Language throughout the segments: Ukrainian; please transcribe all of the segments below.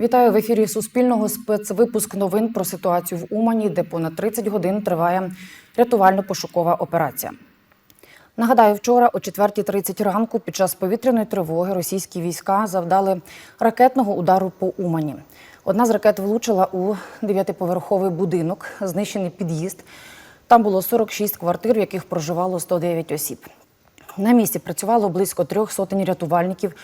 Вітаю в ефірі Суспільного спецвипуск новин про ситуацію в Умані, де понад 30 годин триває рятувально-пошукова операція. Нагадаю, вчора о 4.30 ранку під час повітряної тривоги російські війська завдали ракетного удару по Умані. Одна з ракет влучила у дев'ятиповерховий будинок, знищений під'їзд. Там було 46 квартир, в яких проживало 109 осіб. На місці працювало близько трьох сотень рятувальників,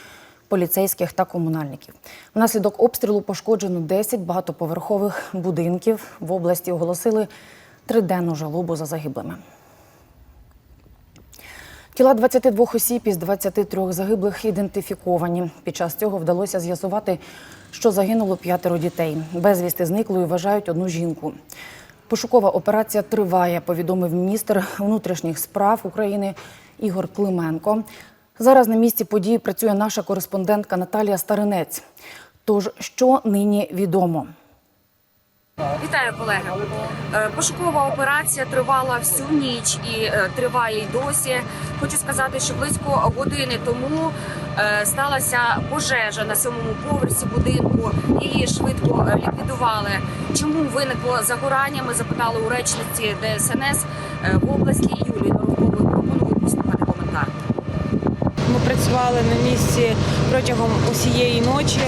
поліцейських та комунальників. Внаслідок обстрілу пошкоджено 10 багатоповерхових будинків. В області оголосили триденну жалобу за загиблими. Тіла 22 осіб із 23 загиблих ідентифіковані. Під час цього вдалося з'ясувати, що загинуло п'ятеро дітей. Безвісти зниклою вважають одну жінку. Пошукова операція триває, повідомив міністр внутрішніх справ України Ігор Клименко. Зараз на місці події працює наша кореспондентка Наталія Старинець. Тож, що нині відомо? Вітаю, колеги. Е, Пошукова операція тривала всю ніч і е, триває й досі. Хочу сказати, що близько години тому е, сталася пожежа на сьомому поверсі будинку. Її швидко ліквідували. Чому виникло загорання? Ми запитали у речниці ДСНС в області Юлії Норовкової. Пропоную послухати коментар. Працювали на місці протягом усієї ночі.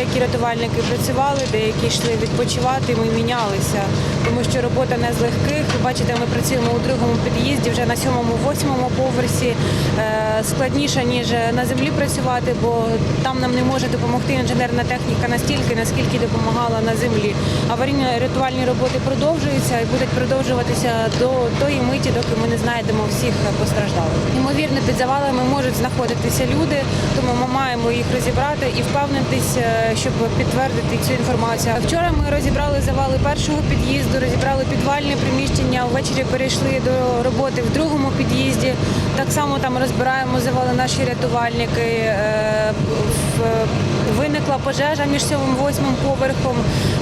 Деякі рятувальники працювали, деякі йшли відпочивати. Ми мінялися, тому що робота не з легких. Бачите, ми працюємо у другому під'їзді, вже на сьомому, восьмому поверсі. Е, Складніше ніж на землі працювати, бо там нам не може допомогти інженерна техніка настільки, наскільки допомагала на землі. Аварійно-рятувальні роботи продовжуються і будуть продовжуватися до тої миті, доки ми не знайдемо всіх постраждалих. Ймовірно, під завалами можуть знаходитися люди, тому ми маємо їх розібрати і впевнитись, е, щоб підтвердити цю інформацію. Вчора ми розібрали завали першого під'їзду, розібрали підвальне приміщення. Ввечері перейшли до роботи в другому під'їзді. Так само там розбираємо завали наші рятувальники. Е, в- Виникла пожежа між сьомим і восьмим поверхом.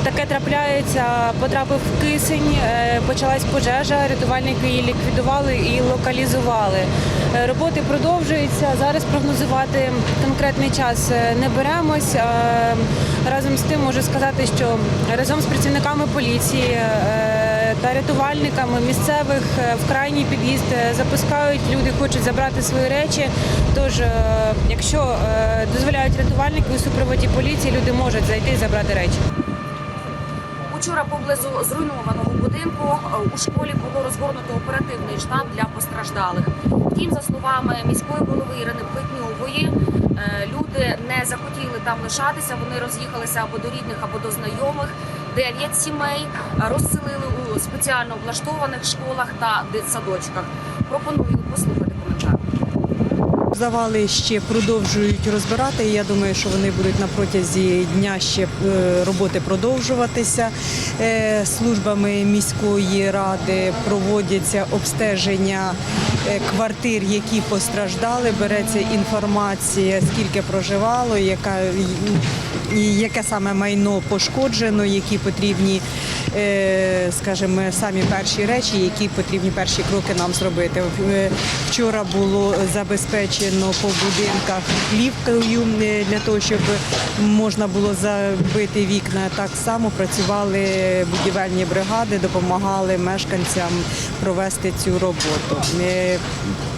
Таке трапляється. Потрапив кисень, е, почалась пожежа. Рятувальники її ліквідували і локалізували. Е, Роботи продовжуються. Зараз прогнозувати конкретний час е, не беремось. Разом з тим можу сказати, що разом з працівниками поліції та рятувальниками місцевих е, в крайній під'їзд е, запускають. Люди хочуть забрати свої речі. Тож, е, якщо дозволяють рятувальники у супроводі поліції, люди можуть зайти і забрати речі. Учора поблизу зруйнованого будинку у школі було розгорнуто оперативний штаб для постраждалих. Втім, за словами міської голови Ірини Плетньової, люди не захотіли там лишатися. Вони роз'їхалися або до рідних, або до знайомих. Дев'ять сімей розселили у спеціально облаштованих школах та дитсадочках. Пропоную послухати коментар. Завали ще продовжують розбирати. Я думаю, що вони будуть на протязі дня ще е, роботи продовжуватися. Е, Службами міської ради проводяться обстеження е, квартир, які постраждали. Береться інформація, скільки проживало, яка яке саме майно пошкоджено, які потрібні, е, скажімо, самі перші речі, які потрібні перші кроки нам зробити. Е, Вчора було забезпечено по будинках плівкою е, для того, щоб можна було забити вікна. Так само працювали будівельні бригади, допомагали мешканцям провести цю роботу.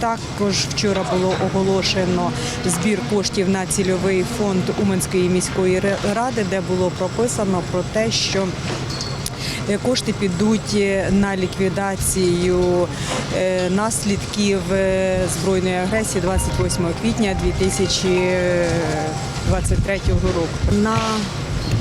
Також вчора було оголошено збір коштів на цільовий фонд Уманської міської ради, де було прописано про те, що Е, Кошти підуть е, на ліквідацію е, наслідків збройної агресії 28 квітня 2023 року. На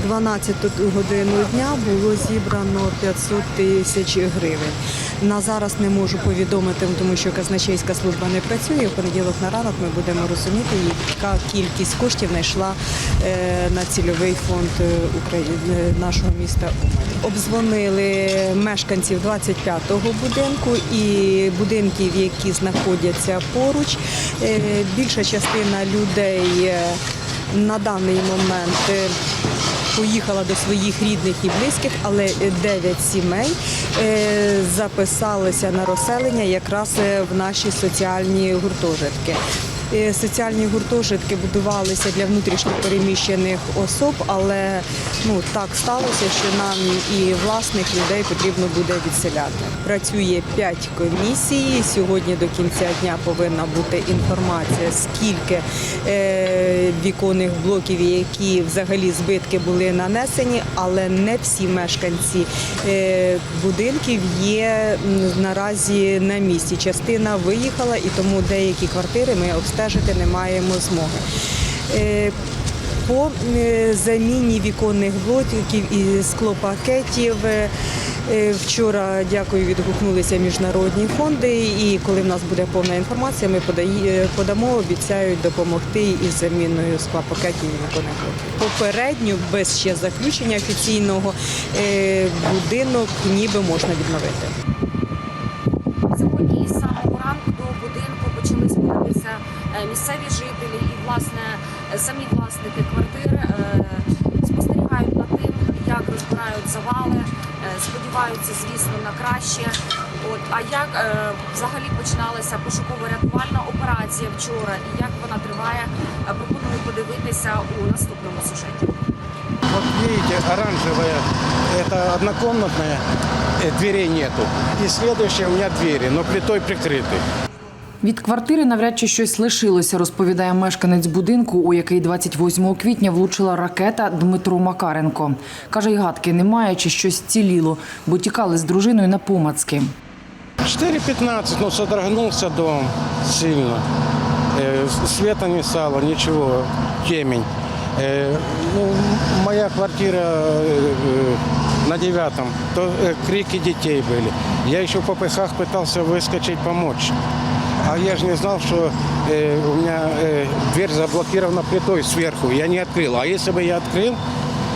12 годину дня було зібрано 500 тисяч гривень. На зараз не можу повідомити, тому що казначейська служба не працює. В понеділок на ранок ми будемо розуміти, яка кількість коштів знайшла е, на цільовий фонд е, України нашого міста Умань. Обдзвонили мешканців 25-го будинку і будинків, які знаходяться поруч. Е, Більша частина людей е, на даний момент. Поїхала до своїх рідних і близьких, але 9 сімей е, записалися на розселення якраз е, в наші соціальні гуртожитки. Е, Соціальні гуртожитки будувалися для внутрішньо переміщених особ, але ну так сталося, що нам і власних людей потрібно буде відселяти. Працює п'ять комісій. Сьогодні до кінця дня повинна бути інформація, скільки е, віконних блоків, які взагалі збитки були нанесені, але не всі мешканці е, будинків є наразі на місці. Частина виїхала, і тому деякі квартири ми обстежити не маємо змоги. Е, по е, заміні віконних блоків і склопакетів. е, Вчора, дякую, відгукнулися міжнародні фонди. І коли в нас буде повна інформація, ми подамо, обіцяють допомогти із заміною склопакетів і віконних блоків. Попередньо, без ще заключення офіційного, будинок ніби можна відновити. Сьогодні із самого ранку до будинку почали збиратися е, місцеві жителі і власне е, самі власники квартир е, спостерігають над тим, як розбирають завали, е, сподіваються, звісно, на краще. От а як е, взагалі починалася пошуково-рятувальна операція вчора і як вона триває, е, пропоную подивитися у наступному сюжеті. Вот видите, оранжевая, это однокомнатная, э, дверей нету. И следующая у меня двери, но плитой прикрыты. Від квартири навряд чи щось лишилося, розповідає мешканець будинку, у який 28 квітня влучила ракета Дмитро Макаренко. Каже, й гадки немає, чи щось ціліло, бо тікали з дружиною на помацки. 4.15, ну содрогнулся дом сильно. Э, с- Света не стало, ничего, темень. Э, ну, моя квартира э, э, на девятом, то э, крики детей были. Я еще в попыхах пытался выскочить, помочь. А я же не знал, что э, у меня э, дверь заблокирована плитой сверху. Я не открыл. А если бы я открыл,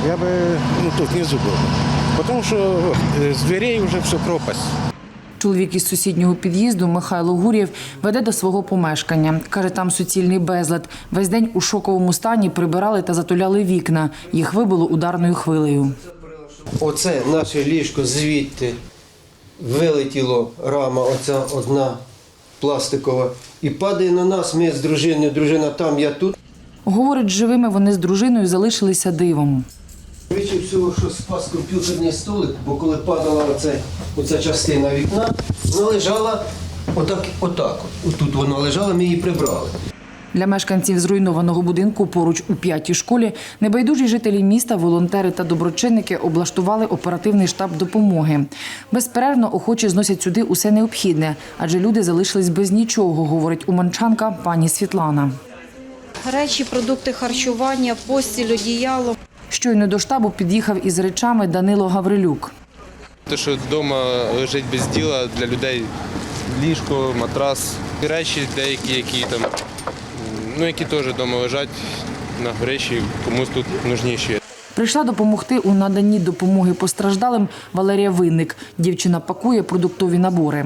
я бы ну, тут внизу был. Потому что э, с дверей уже все пропасть. Чоловік із сусіднього під'їзду Михайло Гурєв веде до свого помешкання. Каже, там суцільний безлад. Весь день у шоковому стані прибирали та затуляли вікна. Їх вибило ударною хвилею. Оце наше ліжко звідти вилетіло рама, оця одна пластикова, і падає на нас. Ми з дружиною, дружина там, я тут. Говорить, живими вони з дружиною залишилися дивом. Швидше всього, що спас комп'ютерний столик, бо коли падала оце, оця частина вікна, вона лежала отак, отак. Отут вона лежала, ми її прибрали. Для мешканців зруйнованого будинку поруч у п'ятій школі небайдужі жителі міста, волонтери та доброчинники облаштували оперативний штаб допомоги. Безперервно охочі зносять сюди усе необхідне, адже люди залишились без нічого, говорить уманчанка пані Світлана. Речі, продукти харчування, постіль, одіяло. Щойно до штабу під'їхав із речами Данило Гаврилюк. Те, що вдома лежить без діла для людей ліжко, матрас, і речі деякі, які там, ну які теж вдома лежать на гроші, комусь тут нужніші. Прийшла допомогти у наданні допомоги постраждалим Валерія Винник. Дівчина пакує продуктові набори.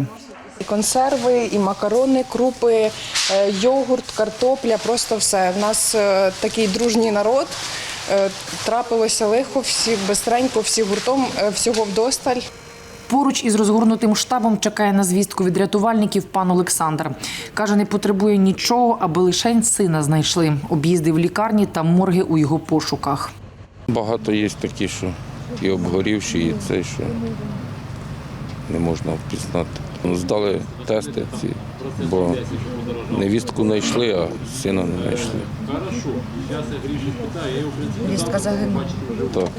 І консерви, і макарони, крупи, е, йогурт, картопля, просто все. В нас е, такий дружній народ. Е, Трапилося лихо, всі бистренько, всі гуртом, всього вдосталь. Поруч із розгорнутим штабом чекає на звістку від рятувальників пан Олександр. Каже, не потребує нічого, аби лише сина знайшли. Об'їздив лікарні та морги у його пошуках. Багато є такі, що і обгорівші, і це, що не можна впізнати. Ну, Здали тести ці, бо невістку знайшли, а сина не знайшли. Вістка загинула. Так.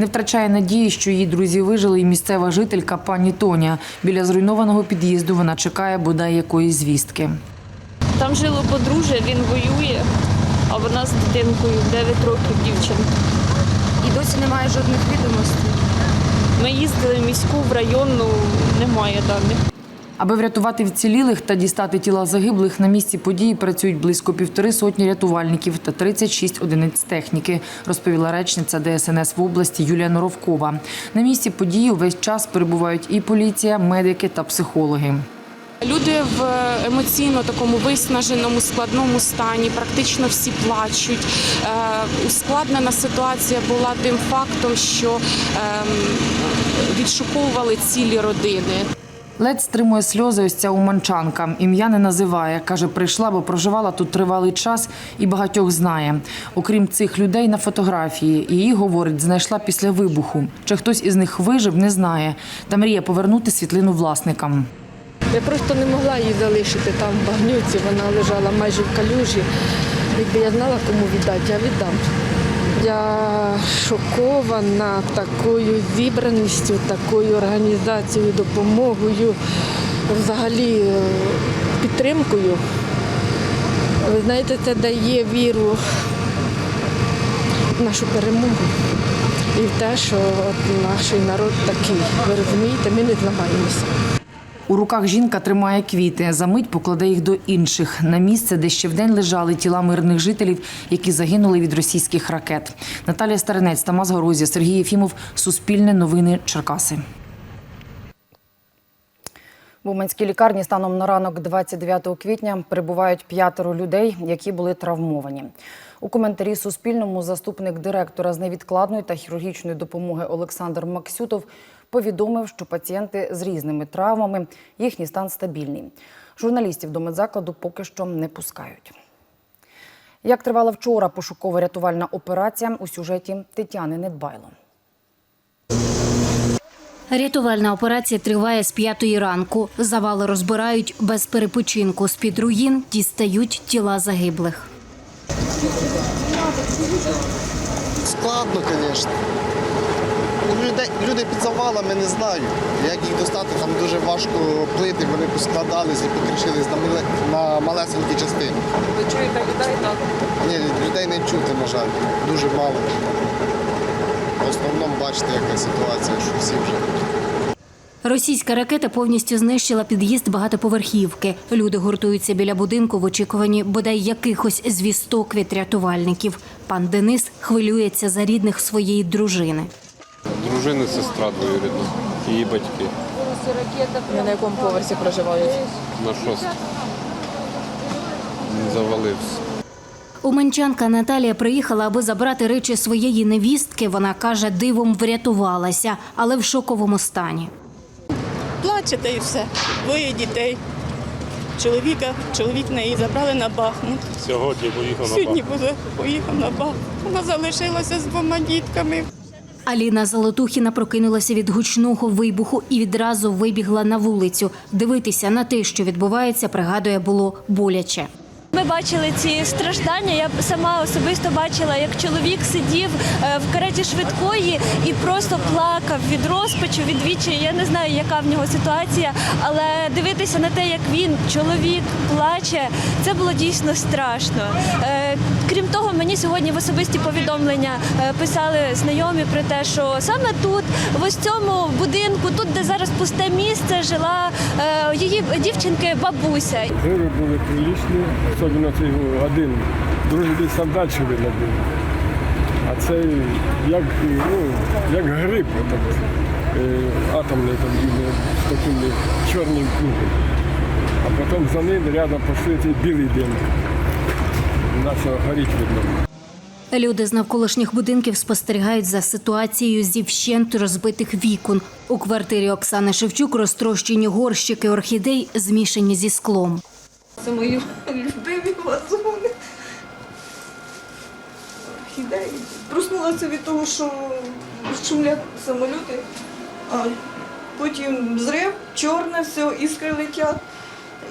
Не втрачає надії, що її друзі вижили, і місцева жителька пані Тоня. Біля зруйнованого під'їзду вона чекає бодай якоїсь звістки. Там жило подружжя, він воює, а вона з дитинкою 9 років дівчинка. І досі немає жодних відомостей. Ми їздили в міську, в районну, немає даних. Аби врятувати вцілілих та дістати тіла загиблих, на місці події працюють близько півтори сотні рятувальників та 36 одиниць техніки, розповіла речниця ДСНС в області Юлія Норовкова. На місці події увесь час перебувають і поліція, медики та психологи. Люди в емоційно такому виснаженому складному стані, практично всі плачуть. Е, Ускладнена ситуація була тим фактом, що ем, відшуковували цілі родини. Ледь стримує сльози ось ця уманчанка. Ім'я не називає. Каже, прийшла, бо проживала тут тривалий час і багатьох знає. Окрім цих людей на фотографії. Її, говорить, знайшла після вибуху. Чи хтось із них вижив, не знає. Та мріє повернути світлину власникам. Я просто не могла її залишити там в багнюці, вона лежала майже в калюжі. Якби я знала, кому віддати, я віддам. Я шокована такою зібраністю, такою організацією, допомогою, взагалі підтримкою. Ви знаєте, це дає віру в нашу перемогу і в те, що от наш народ такий. Ви розумієте, ми не зламаємося. У руках жінка тримає квіти. За мить покладе їх до інших на місце, де ще вдень лежали тіла мирних жителів, які загинули від російських ракет. Наталія Старинець, Тамас Горозія, Сергій Єфімов. Суспільне новини Черкаси. В Уманській лікарні станом на ранок 29 квітня перебувають п'ятеро людей, які були травмовані. У коментарі Суспільному заступник директора з невідкладної та хірургічної допомоги Олександр Максютов повідомив, що пацієнти з різними травмами їхній стан стабільний. Журналістів до медзакладу поки що не пускають. Як тривала вчора пошуково-рятувальна операція у сюжеті Тетяни Недбайло. Рятувальна операція триває з п'ятої ранку. Завали розбирають без перепочинку. З під руїн дістають тіла загиблих. Складно, звісно. Люди, люди під завалами не знаю. Як їх достати, там дуже важко плити, вони поскладались і покришились на, мале- на малесенькі частини. Ви чуєте людей так? Ні, людей не чути, на жаль, дуже мало. В основному бачите, яка ситуація, що всі вже. Російська ракета повністю знищила під'їзд багатоповерхівки. Люди гуртуються біля будинку в очікуванні бодай якихось звісток від рятувальників. Пан Денис хвилюється за рідних своєї дружини. Дружина, сестра двоюрідна, її батьки Ви на якому поверсі проживають? на шост. Завалився. Уманчанка Наталія приїхала, аби забрати речі своєї невістки. Вона каже, дивом врятувалася, але в шоковому стані. Плачете і все. Двоє дітей. Чоловіка, чоловік неї забрали на Бахмут. Сьогодні поїхав Сьогодні буде поїхав на Бахмут. Вона залишилася з двома дітками. Аліна Золотухіна прокинулася від гучного вибуху і відразу вибігла на вулицю. Дивитися на те, що відбувається, пригадує, було боляче. Ми бачили ці страждання. Я сама особисто бачила, як чоловік сидів е, в кареті швидкої і просто плакав від розпачу, від відчаю. Я не знаю, яка в нього ситуація, але дивитися на те, як він, чоловік, плаче, це було дійсно страшно. Крім того, мені сьогодні в особисті повідомлення е, писали знайомі про те, що саме тут, в ось цьому будинку, тут, де зараз пусте місце, жила е, її дівчинки бабуся. Гриби були прилічні, особливо цей один. Другий десь там далі. А цей як, ну, як гриб отак, е, атомний там, з таким чорним кругом. А потім за ним рядом пішли цей білий дим. Почав горіти видно. Люди з навколишніх будинків спостерігають за ситуацією зі вщент розбитих вікон. У квартирі Оксани Шевчук розтрощені горщики орхідей, змішані зі склом. Це мої любимі вазони. Орхідеї. Проснулася від того, що шумлять самоліти, а потім зрив, чорне, все, іскри летять.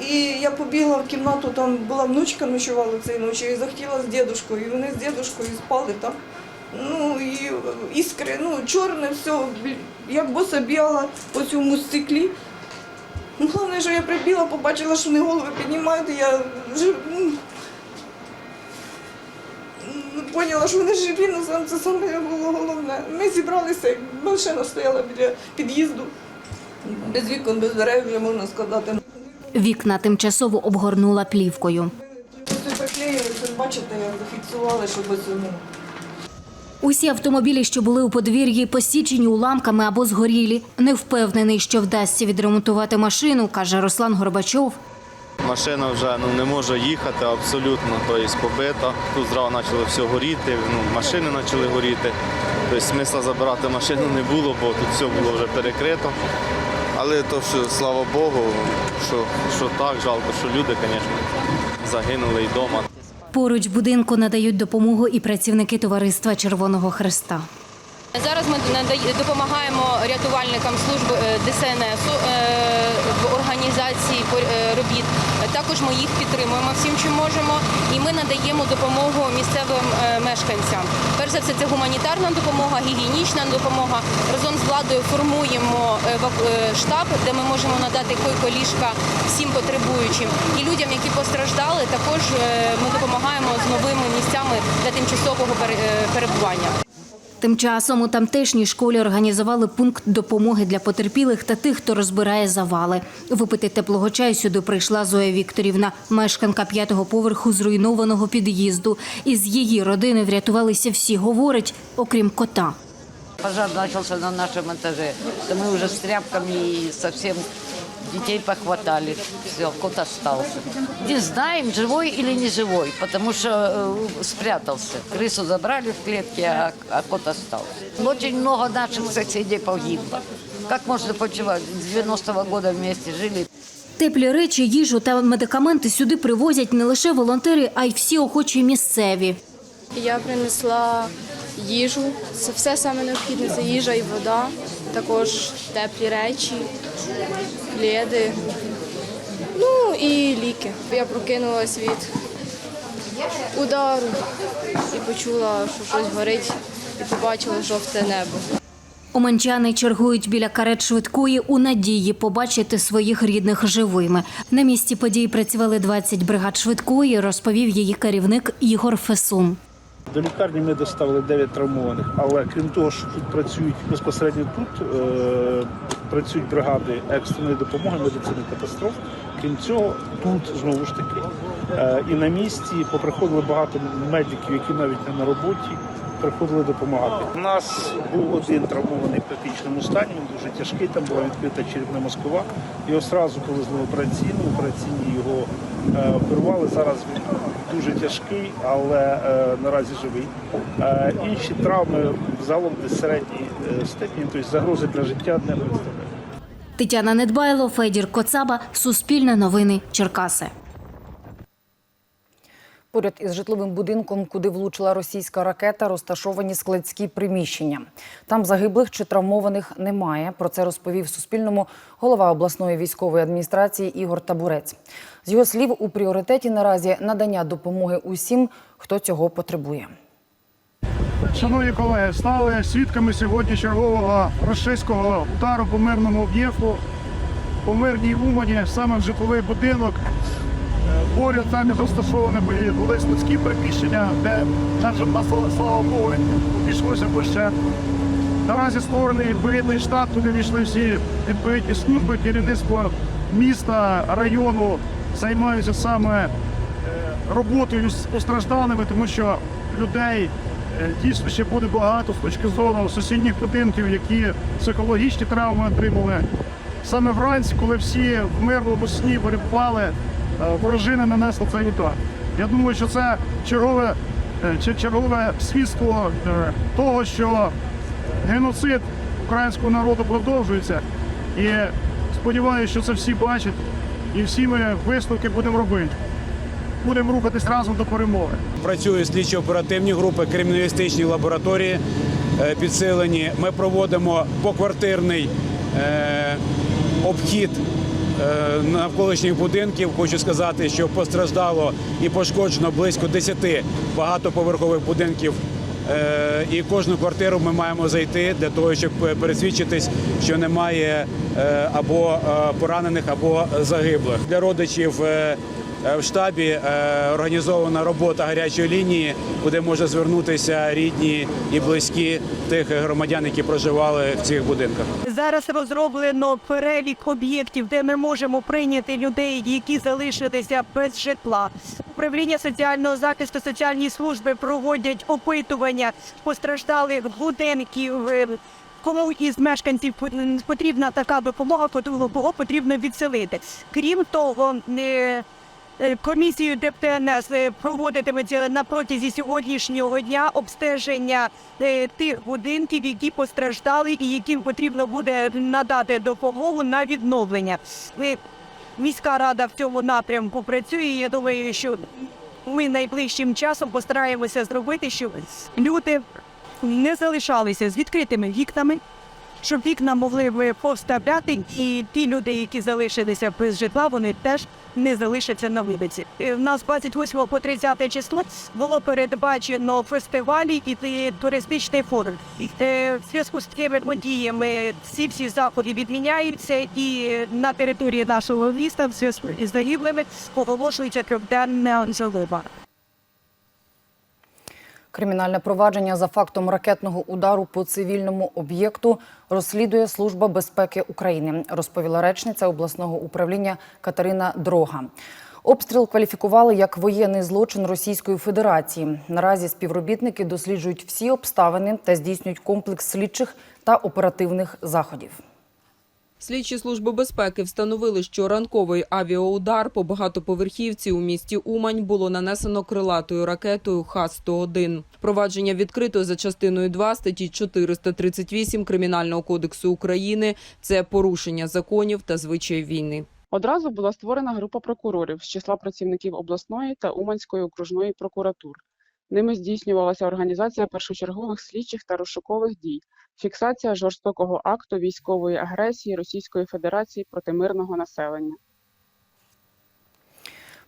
І я побігла в кімнату, там була внучка ночувала цієї ночі і захотіла з дідушкою. І вони з дідушкою спали там. Ну і іскри, ну чорне, все, як боса бігала по цьому стеклі. Ну, головне, що я прибіла, побачила, що вони голови піднімають, і я вже ну, ну, поняла, що вони живі, ну сам- це саме було головне. Ми зібралися, машина стояла біля під'їзду, без вікон, без дверей, вже можна сказати. Вікна тимчасово обгорнула плівкою. Приклеїли, це бачите, зафіксували, щоб цьому. Усі автомобілі, що були у подвір'ї, посічені уламками або згорілі. Не впевнений, що вдасться відремонтувати машину, каже Руслан Горбачов. Машина вже ну, не може їхати абсолютно, тобто побита. Тут зразу почало все горіти, ну, машини почали горіти. Тобто смисла забирати машину не було, бо тут все було вже перекрито. Але то що, слава Богу, що, що так, жалко, що люди, звісно, загинули і вдома. Поруч будинку надають допомогу і працівники товариства Червоного Хреста. Зараз ми допомагаємо рятувальникам служби е, ДСНС е, в організації е, робіт. Також ми їх підтримуємо всім, чим можемо, і ми надаємо допомогу місцевим мешканцям. Перш за все, це гуманітарна допомога, гігієнічна допомога. Разом з владою формуємо штаб, де ми можемо надати койко-ліжка всім потребуючим. І людям, які постраждали, також ми допомагаємо з новими місцями для тимчасового перебування. Тим часом у тамтешній школі організували пункт допомоги для потерпілих та тих, хто розбирає завали. Випити теплого чаю сюди прийшла Зоя Вікторівна, мешканка п'ятого поверху зруйнованого під'їзду. Із її родини врятувалися всі, говорить, окрім кота. Пожар начался на нашем этаже. Да мы уже с тряпками и совсем детей похватали. Все, кот остался. Не знаем, живой или не живой, потому что э, спрятался. Крысу забрали в клетке, а, а кот остался. Очень много наших соседей погибло. Как можно почивать? С 90-го года вместе жили. Теплі речі, їжу та медикаменти сюди привозять не лише волонтери, а й всі охочі місцеві. Я принесла їжу. Це все саме необхідне. Це їжа і вода, також теплі речі, пледи, ну і ліки. Я прокинулась від удару і почула, що щось горить, і побачила жовте небо. Оманчани чергують біля карет швидкої у надії побачити своїх рідних живими. На місці події працювали 20 бригад швидкої, розповів її керівник Ігор Фесун. До лікарні ми доставили 9 травмованих, але крім того, що тут працюють безпосередньо тут, е, працюють бригади екстреної допомоги, медицини катастроф. Крім цього, тут знову ж таки е, і на місці поприходили багато медиків, які навіть не на роботі приходили допомагати. У нас був один травмований в критичному стані, він дуже тяжкий, там була відкрита черепна мозкова. Його одразу повезли в операційну, в операційній його е, оперували. Зараз він дуже тяжкий, але е, наразі живий. Е, інші травми взагалом десь середній е, степені, тобто загрози для життя не представляють. Тетяна Недбайло, Федір Коцаба, Суспільне новини, Черкаси. Поряд із житловим будинком, куди влучила російська ракета, розташовані складські приміщення. Там загиблих чи травмованих немає. Про це розповів Суспільному голова обласної військової адміністрації Ігор Табурець. З його слів, у пріоритеті наразі надання допомоги усім, хто цього потребує. Шановні колеги, стали свідками сьогодні чергового російського удару по мирному об'єкту, по мирній Умані, саме в житловий будинок. Е, Поряд там розташовані були, були складські приміщення, де наша слава, Богу, пішлося пощад. Наразі створений відповідний штат, туди війшли всі відповідні служби, керівництво міста, району займаються саме е, роботою з постраждалими, тому що людей е, дійсно ще буде багато з точки зору сусідніх будинків, які психологічні травми отримали. Саме вранці, коли всі в мирному сні перебували, е, ворожина нанесла цей удар. Я думаю, що це чергове, чергове свідство того, що геноцид українського народу продовжується. І сподіваюся, що це всі бачать, і всі ми висновки будемо робити. Будемо рухатись разом до перемоги. Працюють слідчо-оперативні групи, криміналістичні лабораторії е, підсилені. Ми проводимо поквартирний е, обхід е, навколишніх будинків. Хочу сказати, що постраждало і пошкоджено близько 10 багатоповерхових будинків. Е, І кожну квартиру ми маємо зайти для того, щоб пересвідчитись, що немає е, або е, поранених, або загиблих. Для родичів в штабі е, організована робота гарячої лінії, куди може звернутися рідні і близькі тих громадян, які проживали в цих будинках. Зараз розроблено перелік об'єктів, де ми можемо прийняти людей, які залишилися без житла. Управління соціального захисту соціальні служби проводять опитування постраждалих будинків. е, Кому із мешканців потрібна така допомога, кого потрібно відселити. Крім того, е, Е, Комісією ДПНС е, проводитиметься на протязі сьогоднішнього дня обстеження е, тих будинків, які постраждали і яким потрібно буде надати допомогу на відновлення. Е, Міська рада в цьому напрямку працює. Я думаю, що ми найближчим часом постараємося зробити, щоб люди не залишалися з відкритими вікнами, щоб вікна могли б повставляти, і ті люди, які залишилися без житла, вони теж не залишаться на вибиці. У В нас 28 по 30 число було передбачено фестивалі і е, туристичний форум. Е, В зв'язку з цими подіями всі всі заходи відміняються, і на території нашого міста в зв'язку із загиблими оголошується трьохденна залива. Кримінальне провадження за фактом ракетного удару по цивільному об'єкту розслідує Служба безпеки України, розповіла речниця обласного управління Катерина Дрога. Обстріл кваліфікували як воєнний злочин Російської Федерації. Наразі співробітники досліджують всі обставини та здійснюють комплекс слідчих та оперативних заходів. Слідчі служби безпеки встановили, що ранковий авіаудар по багатоповерхівці у місті Умань було нанесено крилатою ракетою Х-101. Провадження відкрито за частиною 2 статті 438 Кримінального кодексу України. Це порушення законів та звичаїв війни. Одразу була створена група прокурорів з числа працівників обласної та Уманської окружної прокуратур. Ними здійснювалася організація першочергових слідчих та розшукових дій, фіксація жорстокого акту військової агресії Російської Федерації проти мирного населення.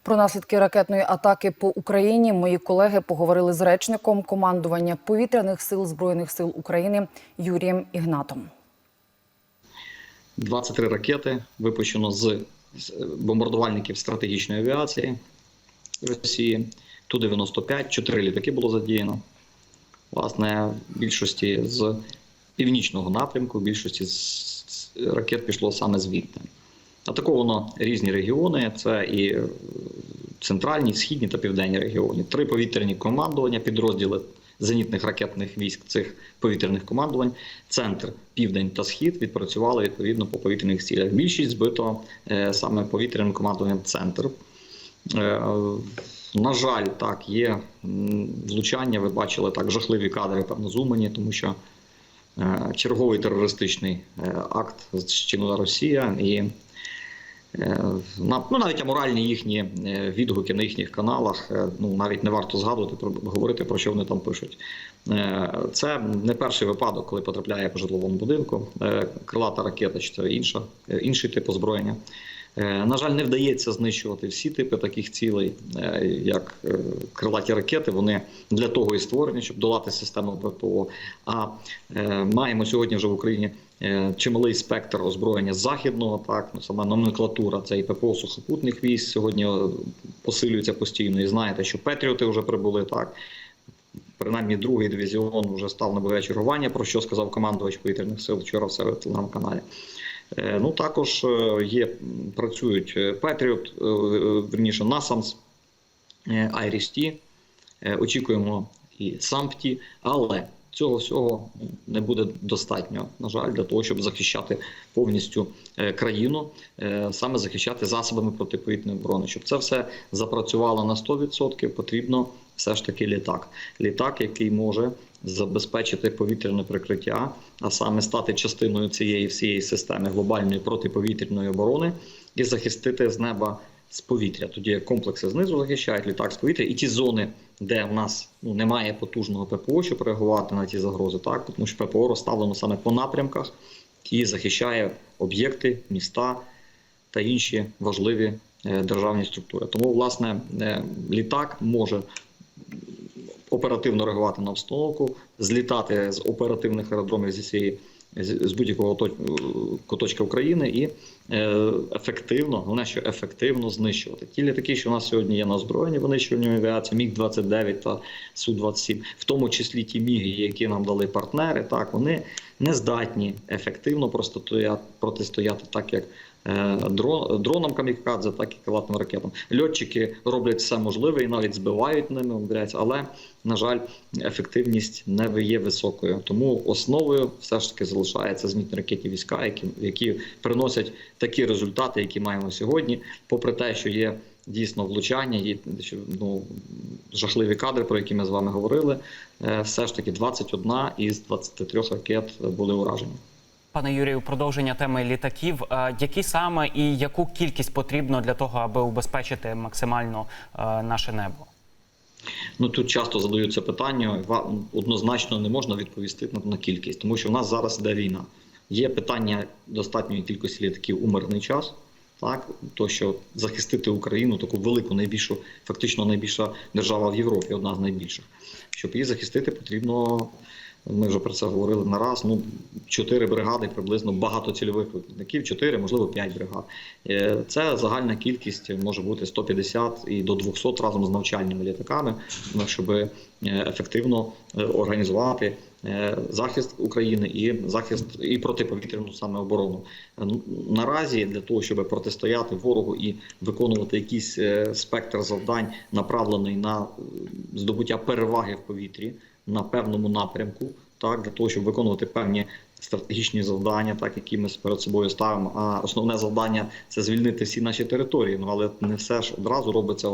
Про наслідки ракетної атаки по Україні мої колеги поговорили з речником командування повітряних сил збройних сил України Юрієм Ігнатом. 23 ракети випущено з бомбардувальників стратегічної авіації Росії. Ту-95, 4 літаки було задіяно. Власне, в більшості з північного напрямку, більшості ракет пішло саме звідти. Атаковано різні регіони: це і е, центральні, східні та південні регіони. Три повітряні командування, підрозділи зенітних ракетних військ цих повітряних командувань. Центр, південь та схід відпрацювали відповідно по повітряних цілях. Більшість збито е, саме повітряним командуванням центр. Е, на жаль, так, є влучання. Ви бачили так жахливі кадри, певно, з Умані, тому що черговий терористичний е, акт зчинила Росія і е, ну, навіть аморальні їхні е, відгуки на їхніх каналах. е, Ну навіть не варто згадувати про говорити про що вони там пишуть. Е, Це не перший випадок, коли потрапляє по житловому будинку. е, Крилата ракета чи це інша, е, інший тип озброєння. Е, На жаль, не вдається знищувати всі типи таких цілей, е, як е, крилаті ракети. Вони для того і створені, щоб долати систему ППО. А маємо сьогодні вже в Україні чималий спектр озброєння західного. Так ну сама номенклатура це і ППО сухопутних військ сьогодні посилюється постійно. І знаєте, що Петріоти вже прибули так. Принаймні другий дивізіон вже став на бойове чергування, про що сказав командувач повітряних сил вчора в себе телеграм-каналі. Е, Ну також е, є працюють е, е, верніше Насамс, Айрісті. Очікуємо і Сампті, але цього всього не буде достатньо, на жаль, для того, щоб захищати повністю країну, саме захищати засобами протиповітряної оборони. Щоб це все запрацювало на 100%, потрібно все ж таки літак. Літак, який може забезпечити повітряне прикриття, а саме стати частиною цієї всієї системи глобальної протиповітряної оборони і захистити з неба з повітря. Тоді комплекси знизу захищають літак з повітря, і ті зони, де в нас ну немає потужного ППО, щоб реагувати на ті загрози, так тому що ППО розставлено саме по напрямках і захищає об'єкти, міста та інші важливі е, державні структури. Тому, власне, е, літак може оперативно реагувати на обстановку, злітати з оперативних аеродромів зі всієї з будь-якого куточка України і е, ефективно, головне, що ефективно знищувати. Ті літаки, що у нас сьогодні є на озброєнні винищувальної авіації, міг 29 та су 27 в тому числі ті міги, які нам дали партнери, так вони не здатні ефективно протистояти, так, як е, дронам камікадзе, так і крилатим ракетам. Льотчики роблять все можливе і навіть збивають ними, умудряються, але на жаль, ефективність не є високою. Тому основою все ж таки залишається зенітно ракетні війська, які, які приносять такі результати, які маємо сьогодні, попри те, що є дійсно влучання, і ну, жахливі кадри, про які ми з вами говорили. Е, Все ж таки 21 із 23 ракет були уражені. Пане Юрію, продовження теми літаків. е, Які саме і яку кількість потрібно для того, аби убезпечити максимально е, наше небо? Ну тут часто задаються питання. Однозначно не можна відповісти на, кількість, тому що в нас зараз іде війна. Є питання достатньої кількості літаків у мирний час. Так, то що захистити Україну, таку велику, найбільшу, фактично найбільша держава в Європі, одна з найбільших. Щоб її захистити, потрібно. Ми вже про це говорили не раз. Ну, чотири бригади, приблизно багатоцільових виробників, чотири, можливо, п'ять бригад. Е, Це загальна кількість може бути 150 і до 200 разом з навчальними літаками, ну, щоб е, ефективно е, організувати захист України і захист і протиповітряну саме оборону. Наразі для того, щоб протистояти ворогу і виконувати якийсь спектр завдань, направлений на здобуття переваги в повітрі на певному напрямку, так для того, щоб виконувати певні стратегічні завдання, так які ми перед собою ставимо. А основне завдання це звільнити всі наші території. Ну але не все ж одразу робиться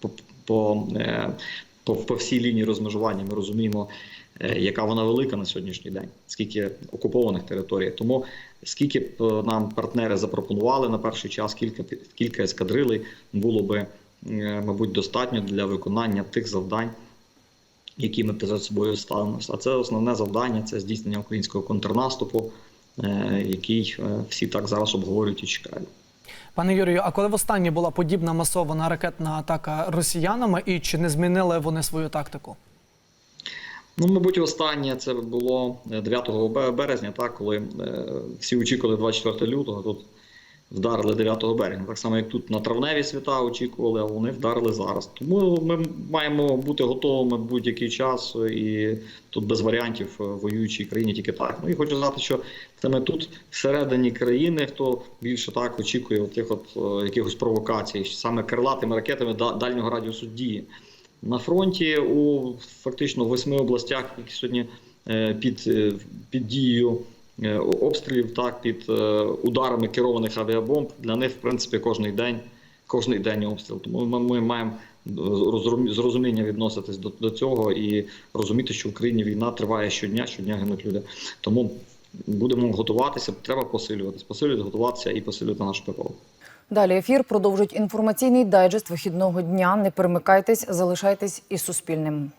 по, по, е, по, по всій лінії розмежування. Ми розуміємо, е, яка вона велика на сьогоднішній день, скільки окупованих територій. Тому скільки б е, нам партнери запропонували на перший час, кілька кілька ескадрилей було би, мабуть, достатньо для виконання тих завдань які ми перед собою ставимо. А це основне завдання це здійснення українського контрнаступу, е, який е, всі так зараз обговорюють і чекають. Пане Юрію, а коли востаннє була подібна масована ракетна атака росіянами, і чи не змінили вони свою тактику? Ну, мабуть, останнє це було 9 березня, так, коли е, всі очікували 24 лютого, тут вдарили 9 березня. Так само, як тут на травневі свята очікували, а вони вдарили зараз. Тому ми маємо бути готовими будь-який час, і тут без варіантів в воюючій країні тільки так. Ну і хочу сказати, що саме тут всередині країни, хто більше так очікує тих от е, якихось провокацій, саме крилатими ракетами да- дальнього радіусу дії. На фронті у фактично восьми областях, які сьогодні е, під, е, під дією обстрілів, так під е, ударами керованих авіабомб, для них в принципі кожний день, кожний день обстріл. Тому ми, ми маємо з відноситись до, до цього і розуміти, що в Україні війна триває щодня, щодня гинуть люди. Тому будемо готуватися, треба посилюватись, посилювати, готуватися і посилювати наш ППО. Далі ефір продовжить інформаційний дайджест вихідного дня. Не перемикайтесь, залишайтесь із Суспільним.